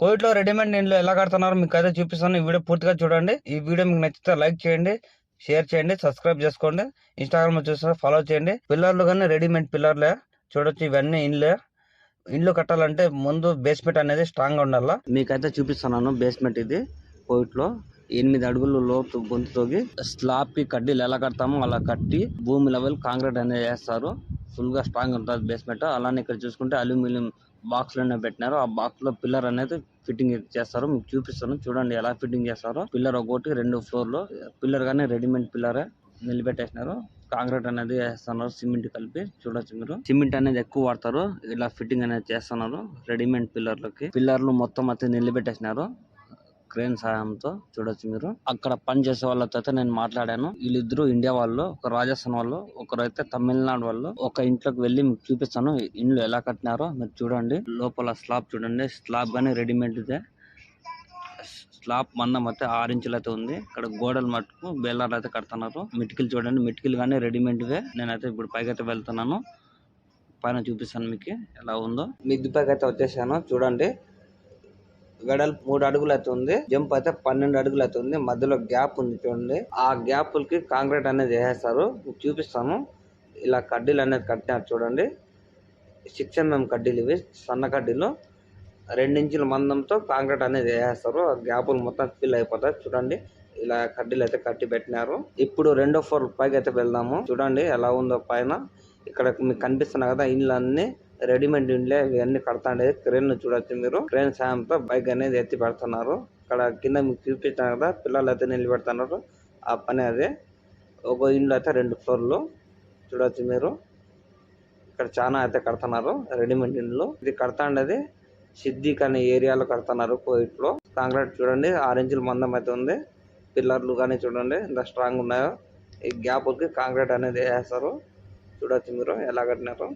కోవిడ్లో రెడీమేడ్ ఇండ్లు ఎలా కడుతున్నారు మీకు అయితే చూపిస్తాను. ఈ వీడియో పూర్తిగా చూడండి. ఈ వీడియో మీకు నచ్చితే లైక్ చేయండి షేర్ చేయండి సబ్స్క్రైబ్ చేసుకోండి. ఇన్స్టాగ్రామ్ చూస్తే ఫాలో చేయండి. పిల్లర్లు కానీ రెడీమేడ్ పిల్లర్లే. చూడొచ్చు ఇవన్నీ ఇండ్లే. ఇండ్లు కట్టాలంటే ముందు బేస్మెంట్ అనేది స్ట్రాంగ్ ఉండాలా? మీకైతే చూపిస్తున్నాను బేస్మెంట్ ఇది కోవిడ్లో ఎనిమిది అడుగులు లోతు గొంతుతోగి స్లాబ్కి కడ్డీలు ఎలా కడతామో అలా కట్టి భూమి లెవెల్ కాంక్రీట్ అనేది వేస్తారు. ఫుల్గా స్ట్రాంగ్ ఉంటుంది బేస్మెంట్ అలానే ఇక్కడ చూసుకుంటే అల్యూమినియం బాక్స్లోనే పెట్టినారు. ఆ బాక్స్లో పిల్లర్ అనేది ఫిట్టింగ్ చేస్తారు. మీకు చూపిస్తాను. చూడండి ఎలా ఫిట్టింగ్ చేస్తారో. పిల్లర్ ఒకటి రెండు ఫ్లోర్లో. పిల్లర్ కానీ రెడీమేడ్ పిల్లరే నిలబెట్టేసినారు. కాంక్రీట్ అనేది వేస్తున్నారు. సిమెంట్ కలిపి చూడొచ్చు మీరు. సిమెంట్ అనేది ఎక్కువ వాడతారు. ఇలా ఫిట్టింగ్ అనేది చేస్తున్నారు. రెడీమేడ్ పిల్లర్లకి పిల్లర్లు మొత్తం అయితే నిలబెట్టేసినారు. క్రేన్ సహాయంతో చూడొచ్చు మీరు. అక్కడ పని చేసే వాళ్ళతో అయితే నేను మాట్లాడాను. వీళ్ళిద్దరు ఇండియా వాళ్ళు ఒక రాజస్థాన్ వాళ్ళు ఒకరు అయితే తమిళనాడు వాళ్ళు ఒక ఇంట్లోకి వెళ్ళి మీకు చూపిస్తాను. ఇండ్లు ఎలా కట్టినారో మీరు చూడండి. లోపల స్లాబ్ చూడండి. స్లాబ్ గానీ రెడీమేడ్ ఇదే. స్లాబ్ మందం అయితే ఆరు ఇంచులు అయితే ఉంది. ఇక్కడ గోడలు మట్టుకు బేలాలు అయితే కడుతున్నారు. మిటికలు చూడండి. మిటికలు కానీ రెడీమేడ్ వే నేనైతే ఇప్పుడు పైకి అయితే వెళ్తున్నాను. పైన చూపిస్తాను మీకు ఎలా ఉందో. మిద్ది పైకి అయితే వచ్చేసాను. చూడండి. వెడల్పు మూడు అడుగులు అయితే ఉంది జంప్ అయితే పన్నెండు అడుగులు అయితే ఉంది మధ్యలో గ్యాప్ ఉంది చూడండి. ఆ గ్యాపులకి కాంక్రీట్ అనేది వేసేస్తారు. చూపిస్తాను. ఇలా కడ్డీలు అనేది కట్టినారు చూడండి. సిక్స్ ఎంఎం కడ్డీలు ఇవి సన్న కడ్డీలు. రెండించుల మందంతో కాంక్రీట్ అనేది వేసేస్తారు. ఆ గ్యాపులు మొత్తం ఫిల్ అయిపోతాయి చూడండి. ఇలా కడ్డీలు అయితే కట్టి పెట్టినారు. ఇప్పుడు రెండో ఫ్లోర్ పైకి అయితే వెళ్దాము. చూడండి ఎలా ఉందో పైన. ఇక్కడ మీకు కనిపిస్తున్నాయి కదా ఇండ్లన్నీ రెడీమేడ్ ఇండ్లే ఇవన్నీ కడతాండే. క్రేన్ చూడొచ్చు మీరు. క్రేన్ సాయంతో బైక్ అనేది ఎత్తి పెడుతున్నారు. ఇక్కడ కింద మీకు చూపించాను కదా పిల్లలు అయితే నిలబెడుతున్నారు. ఆ పని అదే. ఒక ఇండ్లు అయితే రెండు ఫ్లోర్లు. చూడొచ్చు మీరు. ఇక్కడ చాలా అయితే కడుతున్నారు రెడీమేడ్ ఇండ్లు. ఇది కడతాండేది సిద్దిక్ అనే ఏరియాలో కడుతున్నారు కోయిట్లో. కాంక్రీట్ చూడండి ఆరెంజ్ మందం అయితే ఉంది. పిల్లర్లు కానీ చూడండి ఎంత స్ట్రాంగ్ ఉన్నాయో. ఈ గ్యాప్కి కాంక్రీట్ అనేది వేస్తారు చూడొచ్చు మీరు ఎలా కట్టినారు.